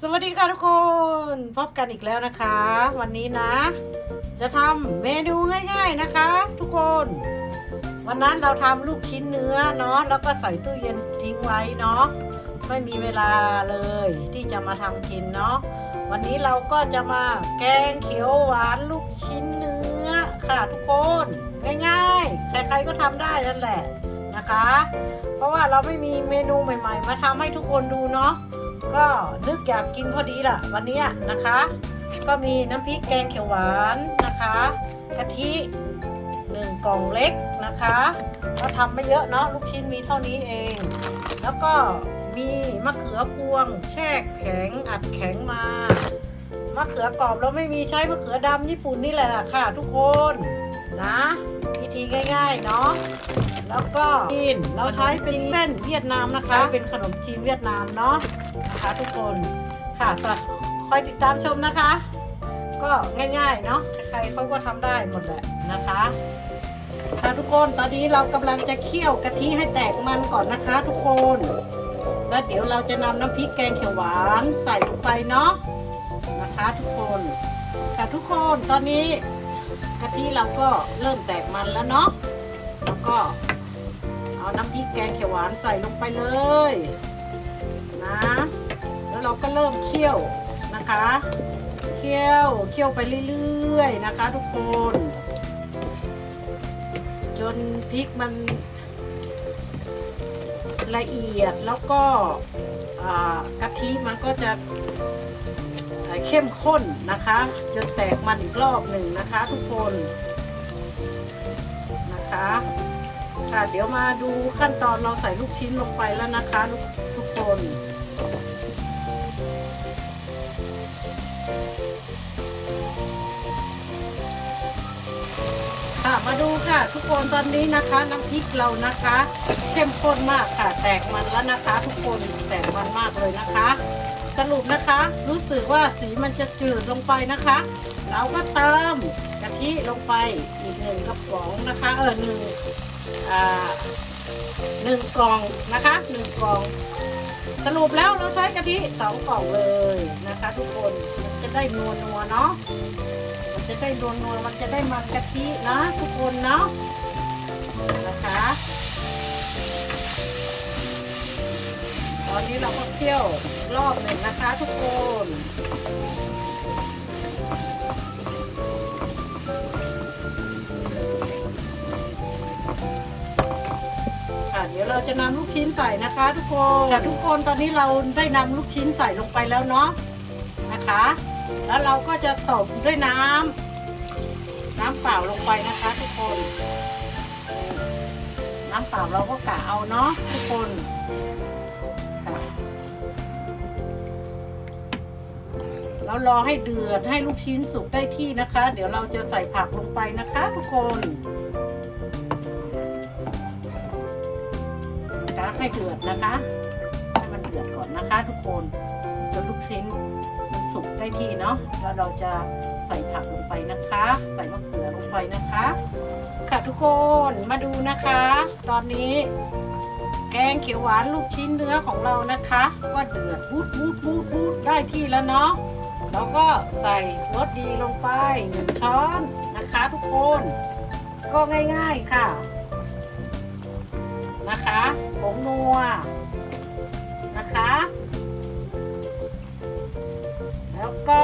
สวัสดีค่ะทุกคนพบกันอีกแล้วนะคะ วันนี้นะ จะทำเมนูง่ายๆนะคะ ทุกคน วันนั้นเราทำลูกชิ้นเนื้อเนาะแล้วก็ใส่ตู้เย็นทิ้งไว้เนาะไม่มีเวลาเลยที่จะมาทำกินเนาะวันนี้เราก็จะมาแกงเขียวหวานลูกชิ้นเนื้อค่ะทุกคนง่ายๆ ใครๆก็ทำได้นั่นแหละนะคะ เพราะว่าเราไม่มีเมนูใหม่ ๆ มาทำให้ทุกคนดูเนาะ ก็นึกอยากกินพอดีล่ะ วันนี้นะคะ ก็มีน้ำพริกแกงเขียวหวานนะคะกะทิหนึ่งกล่องเล็กนะคะก็ทำไม่เยอะเนาะลูกชิ้นมีเท่านี้เอง แล้วก็มีมะเขือพวง แช่แข็งอัดแข็งมามะเขือกรอบเราไม่มีใช้มะเขือดำญี่ปุ่นนี่แหละค่ะ ทุกคนนะวิธีง่ายๆเนาะแล้วก็จีนเราใช้เป็นเส้นเวียดนามนะคะ เป็นขนมจีนเวียดนามเนาะ นะคะทุกคนค่ะคอยติดตามชมนะคะ ก็ง่ายๆเนาะใครเขาก็ทำได้หมดแหละนะคะค่ะทุกคนตอนนี้เรากำลังจะเคี่ยวกะทิให้แตกมันก่อนนะคะ ทุกคน แล้วเดี๋ยวเราจะนำน้ำพริกแกงเขียวหวานใส่ลงไปเนาะนะคะ ทุกคนค่ะทุกคนตอนนี้กะทิเราก็เริ่มแตกมันแล้วเนาะแล้วก็เอาน้ำพริกแกงเขียวหวานใส่ลงไปเลย แล้วเราก็เริ่มเคี่ยวนะคะ เคี่ยวเคี่ยวไปเรื่อยๆนะคะ ทุกคน จนพริกมันละเอียดแล้วก็กะทิมันก็จะเข้มข้นนะคะ จนแตกมันอีกรอบหนึ่งนะคะ ทุกคนนะคะค่ะเดี๋ยวมาดูขั้นตอนเราใส่ลูกชิ้นลงไปแล้วนะคะ ทุกทุกคน ค่ะมาดูค่ะทุกคนตอนนี้นะคะน้ำพริกเรานะคะ เข้มข้นมากค่ะแตกมันแล้วนะคะ ทุกคนแตกมันมากเลยนะคะ สรุปนะคะ รู้สึกว่าสีมันจะจืดลงไปนะคะ เราก็เติมกะทิลงไปอีกหนึ่งกระป๋องนะคะเออหนึ่งอ่าหนึ่งกล่องนะคะหนึ่งกล่องสรุปแล้วเราใช้กะทิสองกล่องเลยนะคะ ทุกคนมันจะได้นัวนัวๆเนาะ จะได้นวลนวลมันจะได้มันกะทินะทุกคนเนาะนะคะ ตอนนี้เราก็เคี่ยวรอบหนึ่งนะคะทุกคนค่ะเดี๋ยวเราจะนำลูกชิ้นใส่นะคะ ทุกคนค่ทุกคนตอนนี้เราได้นำลูกชิ้นใส่ลงไปแล้วเนาะนะคะ แล้วเราก็จะตบด้วยน้ำน้ำเปล่าลงไปนะคะทุกคน น้ำเปล่าเราก็กะเอาเนาะทุกคนแล้วรอให้เดือดให้ลูกชิ้นสุกได้ที่นะคะ เดี๋ยวเราจะใส่ผักลงไปนะคะทุกคนนะคะให้เดือดนะคะ ให้มันเดือดก่อนนะคะทุกคนจนลูกชิ้น สุกได้ที่เนาะแล้วเราจะใส่ผักลงไปนะคะ ใส่มะเขือลงไปนะคะ ค่ะทุกคนมาดูนะคะ ตอนนี้ แกงเขียวหวานลูกชิ้นเนื้อของเรานะคะก็เดือดบูดบูดบูดบูดได้ที่แล้วเนาะแล้วก็ใส่รสดีลงไปหนึ่งช้อนนะคะทุกคน ก็ง่ายๆค่ะ นะคะผงนัวนะคะ ก็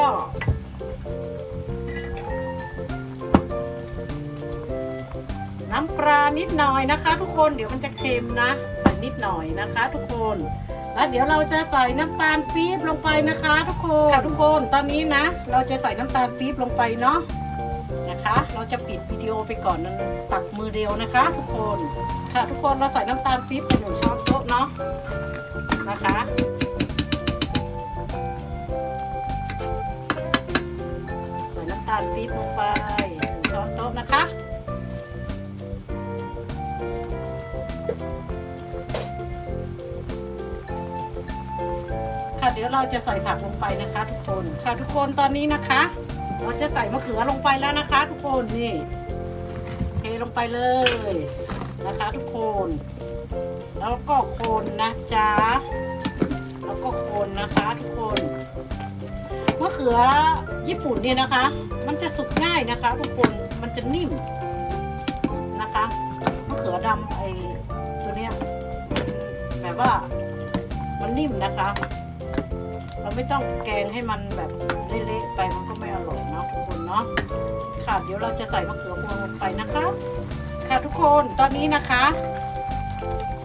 น้ำปลานิดหน่อยนะคะ ทุกคนเดี๋ยวมันจะเค็มนะใส่นิดหน่อยนะคะ ทุกคนแล้วเดี๋ยวเราจะใส่น้ำตาลปี๊บลงไปนะคะ ทุกคนค่ะทุกคนตอนนี้นะ เราจะใส่น้ำตาลปี๊บลงไปเนาะนะคะ เราจะปิดวิดีโอไปก่อนนะตักมือเดียวนะคะ ทุกคนค่ะทุกคนเราใส่น้ำตาลปี๊บไปหนึ่งช้อนโต๊ะเนาะนะคะาลปี๊บลงไปหนึ่งช้อนโต๊ะนะคะ ค่ะเดี๋ยวเราจะใส่ผักลงไปนะคะ ทุกคนค่ะทุกคนตอนนี้นะคะเราจะใส่มะเขือลงไปแล้วนะคะ ทุกคนนี่เทลงไปเลยนะคะ ทุกคน แล้วก็คนนะจ๊ะแล้วก็คนนะคะ ทุกคนมะเขือ ญี่ปุ่นเนี่ยนะคะ มันจะสุกง่ายนะคะทุกคนมันจะนิ่มนะคะมะเขือดำไอ้ตัวเนี้ยแบบว่ามันนิ่มนะคะ เราไม่ต้องแกงให้มันแบบเละๆไปมันก็ไม่อร่อยเนาะทุกคนเนาะค่ะเดี๋ยวเราจะใส่มะเขือพวงลงไปนะคะ ค่ะทุกคนตอนนี้นะคะ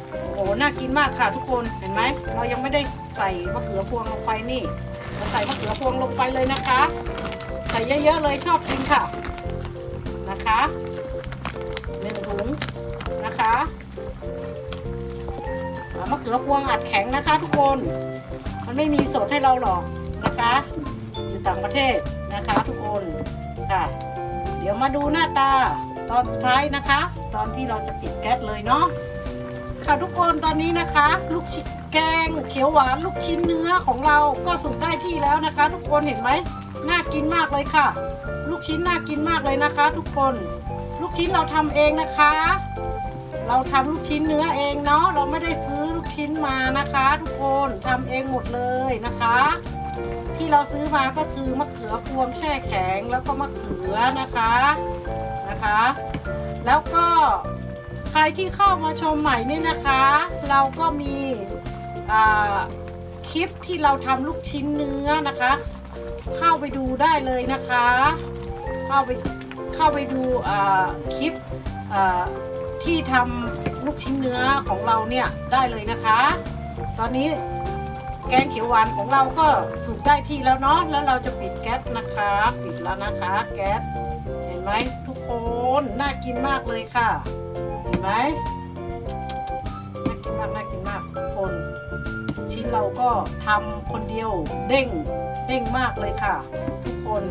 โอ้โหน่ากินมากค่ะทุกคนเห็นไหมเรายังไม่ได้ใส่มะเขือพวงลงไปนี่เราใส่มะเขือพวงลงไปเลยนะคะ ใส่เยอะๆเลยชอบกินค่ะนะคะหนึ่งถุงนะคะมะเขือพวงอัดแข็งนะคะทุกคน มันไม่มีสดให้เราหรอกนะคะอยู่ต่างประเทศนะคะทุกคนค่ะ เดี๋ยวมาดูหน้าตาตอนสุดท้ายนะคะ ตอนที่เราจะปิดแก๊สเลยเนาะค่ะทุกคนตอนนี้นะคะ ลูกชิ้น แกงเขียวหวานลูกชิ้นเนื้อของเราก็สุกได้ที่แล้วนะคะ ทุกคนเห็นไหมน่ากินมากเลยค่ะ ลูกชิ้นน่ากินมากเลยนะคะ ทุกคน ลูกชิ้นเราทำเองนะคะ เราทำลูกชิ้นเนื้อเองเนาะเราไม่ได้ซื้อลูกชิ้นมานะคะ ทุกคนทำเองหมดเลยนะคะ ที่เราซื้อมาก็คือมะเขือพวงแช่แข็งแล้วก็มะเขือนะคะนะคะ แล้วก็ใครที่เข้ามาชมใหม่นี่นะคะ เราก็มี คลิปที่เราทำลูกชิ้นเนื้อนะคะ เข้าไปดูได้เลยนะคะ เข้าไปเข้าไปดูคลิปที่ทำลูกชิ้นเนื้อของเราเนี่ยได้เลยนะคะ ตอนนี้แกงเขียวหวานของเราก็สุกได้ที่แล้วเนาะแล้วเราจะปิดแก๊สนะคะ ปิดแล้วนะคะแก๊สเห็นไหมทุกคนน่ากินมากเลยค่ะ เห็นไหม เราก็ทำคนเดียวเด้งเด้งมากเลยค่ะ ทุกคน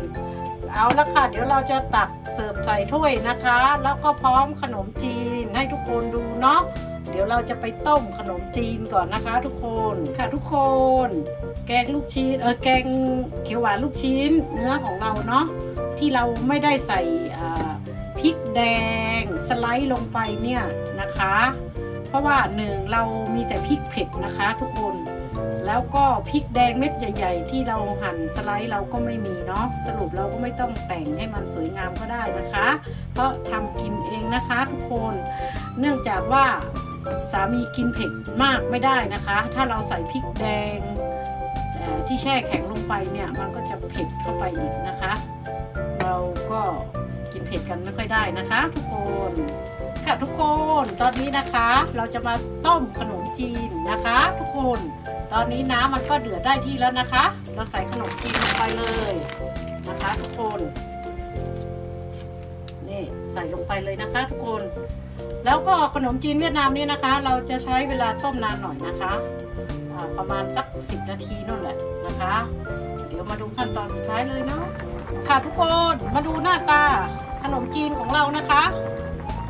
เอาละค่ะ เดี๋ยวเราจะตักเสิร์ฟใส่ถ้วยนะคะ แล้วก็พร้อมขนมจีนให้ทุกคนดูเนาะเดี๋ยวเราจะไปต้มขนมจีนก่อนนะคะ ทุกคนค่ะทุกคน แกงลูกชิ้นเออแกงเขียวหวานลูกชิ้นเนื้อของเราเนาะที่เราไม่ได้ใส่พริกแดงสไลด์ลงไปเนี่ยนะคะ เพราะว่าหนึ่งเรามีแต่พริกเผ็ดนะคะ ทุกคน แล้วก็พริกแดงเม็ดใหญ่ ๆ ที่เราหั่นสไลด์เราก็ไม่มีเนาะสรุปเราก็ไม่ต้องแต่งให้มันสวยงามก็ได้นะคะ เพราะทำกินเองนะคะ ทุกคน เนื่องจากว่าสามีกินเผ็ดมากไม่ได้นะคะ ถ้าเราใส่พริกแดงที่แช่แข็งลงไปเนี่ยมันก็จะเผ็ดเข้าไปอีกนะคะ เราก็ เผ็ดกันไม่ค่อยได้นะคะ ทุกคนค่ะทุกคนตอนนี้นะคะ เราจะมาต้มขนมจีนนะคะ ทุกคน ตอนนี้น้ำมันก็เดือดได้ที่แล้วนะคะ เราใส่ขนมจีนลงไปเลยนะคะ ทุกคนนี่ใส่ลงไปเลยนะคะ ทุกคน แล้วก็ขนมจีนเวียดนามนี่นะคะ เราจะใช้เวลาต้มนานหน่อยนะคะประมาณสักสิบนาทีนั่นแหละนะคะ เดี๋ยวมาดูขั้นตอนสุดท้ายเลยเนาะค่ะทุกคนมาดูหน้าตา นมจีนของเรานะคะ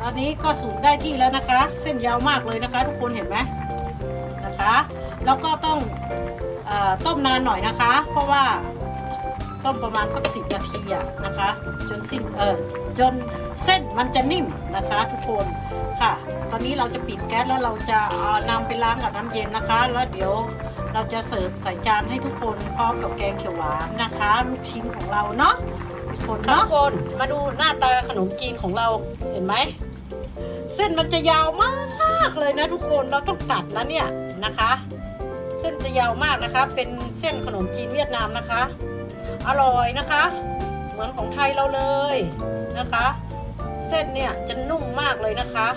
ตอนนี้ก็สูงได้ที่แล้วนะคะ เส้นยาวมากเลยนะคะ ทุกคนเห็นไหมนะคะ แล้วก็ต้องอต้มนานหน่อยนะคะ เพราะว่าต้มประมาณสักสิบนาทีอะนะคะ จนสิ้นเออจนเส้นมันจะนิ่มนะคะ ทุกคนค่ะ ตอนนี้เราจะปิดแก๊สแล้วเราจะเอานำไปล้างกับน้ำเย็นนะคะ แล้วเดี๋ยวเราจะเสิร์ฟใส่จานให้ทุกคนพร้อมกับแกงเขียวหวานนะคะ ลูกชิ้นของเราเนาะ ทุกคนเนาะทุกคนมาดูหน้าตาขนมจีนของเราเห็นไหม เส้นมันจะยาวมากเลยนะทุกคนเราต้องตัดนะเนี่ยนะคะ เส้นจะยาวมากนะคะ เป็นเส้นขนมจีนเวียดนามนะคะ อร่อยนะคะ เหมือนของไทยเราเลยนะคะ เส้นเนี่ยจะนุ่มมากเลยนะคะ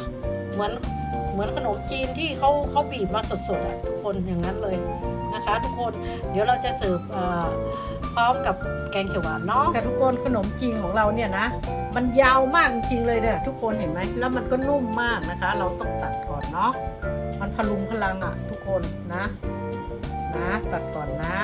เหมือนเหมือนขนมจีนที่เขาเขาบีบมาสดๆอะทุกคนอย่างนั้นเลยนะคะ ทุกคนเดี๋ยวเราจะเสิร์ฟ พร้อมกับแกงเขียวหวานเนาะ ค่ะทุกคนขนมจีนของเราเนี่ยนะ มันยาวมากจริงๆเลยเนี่ยทุกคนเห็นไหมแล้วมันก็นุ่มมากนะคะ เราต้องตัดก่อนเนาะมันพลุงพลังอะ่ะ ทุกคนนะ นะ ตัดก่อนนะ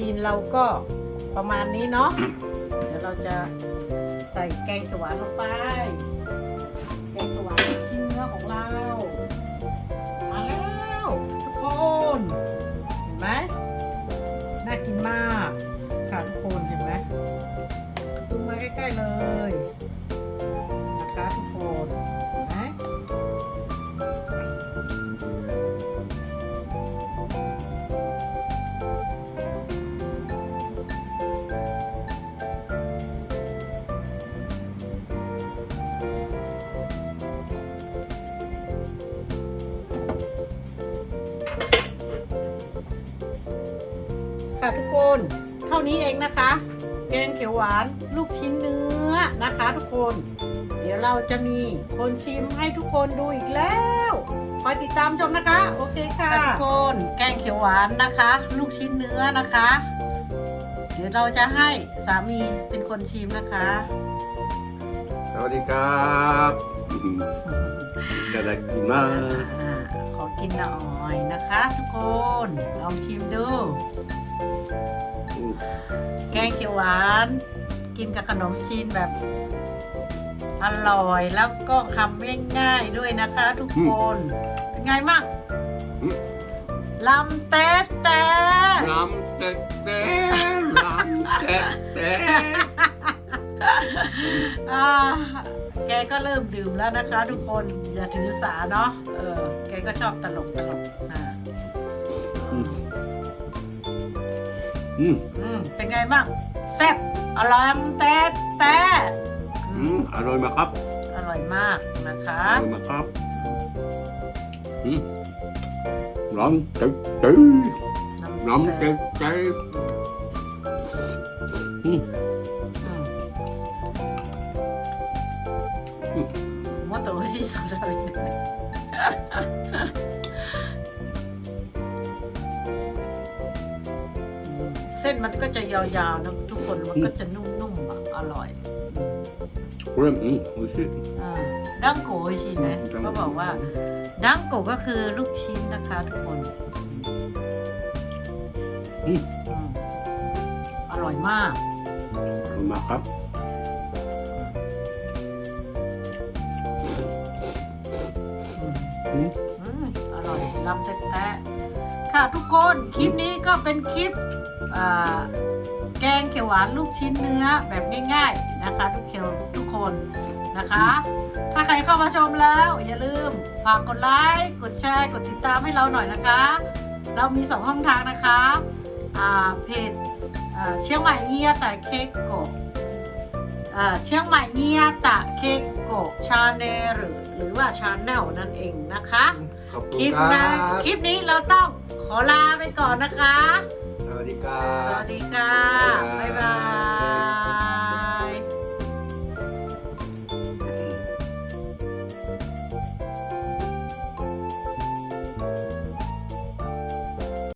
จีนเราก็ประมาณนี้เนาะ เดี๋ยวเราจะใส่แกงเขียวหวานลงไป ทุกคน เท่านี้เองนะคะ แกงเขียวหวานลูกชิ้นเนื้อนะคะทุกคน เดี๋ยวเราจะมีคนชิมให้ทุกคนดูอีกแล้วคอยติดตามชมนะคะ โอเคค่ะทุกคนแกงเขียวหวานนะคะ ลูกชิ้นเนื้อนะคะ เดี๋ยวเราจะให้สามีเป็นคนชิมนะคะ สวัสดีครับกรได้กินมาขอกินหน่อยนะคะ ทุกคนลองชิมดู แกงเขียวหวาน กินกับขนมจีนแบบอร่อยแล้วก็ทำง่ายๆด้วยนะคะ ทุกคนเป็นไงมั่งลำเต๊ะเต๊ะลำเต๊ะเต๊ะลำเต๊ะเต๊ะแกก็เริ่มดื่มแล้วนะคะ ทุกคนอย่าถือสาเนาะเออแกก็ชอบตลกตลกนะ うん、 อืมเป็นไงบ้างแซ่บอร่อยลำแต๊ะแต๊ะ う อืม ん、アロイマカップ。 อร่อยมากนะคะ アロイマカップ。うん。ラムテテラムテテうん、 もっと美味しそうだみたいな ส้นมันก็จะยาวๆนะทุกคนมันก็จะนุ่มๆอ่ะอร่อย これ、うん、美味しい。 อ่าดังโกะชินะ อืม เขาบอกว่า ดังโกะก็คือลูกชิ้นนะคะทุกคน うん、 อืมอร่อยมาก アロイマカップ。 อืม うん、 อืมอร่อยลำแต๊ะๆค่ะทุกคนคลิปนี้ก็เป็นคลิปอ่า แกงเขียวหวานลูกชิ้นเนื้อแบบง่ายๆนะคะ ทุกเคียวทุกคนนะคะ ถ้าใครเข้ามาชมแล้วอย่าลืมฝากกดไลค์กดแชร์ กดติดตามให้เราหน่อยนะคะ เรามีสองช่องทางนะคะอ่าเพจอ่าเชียงใหม่เงียแต่เค้กโกะอ่าเชียงใหม่เงียตะเค้กโกะชาแนลหรือหรือว่าชาแนลนั่นเองนะคะขอบคคุลิณปครันะบคลิปนี้เราต้องขอลาไปก่อนนะคะ วัสดีครัสวัสดีค่ะ บ๊ายบาย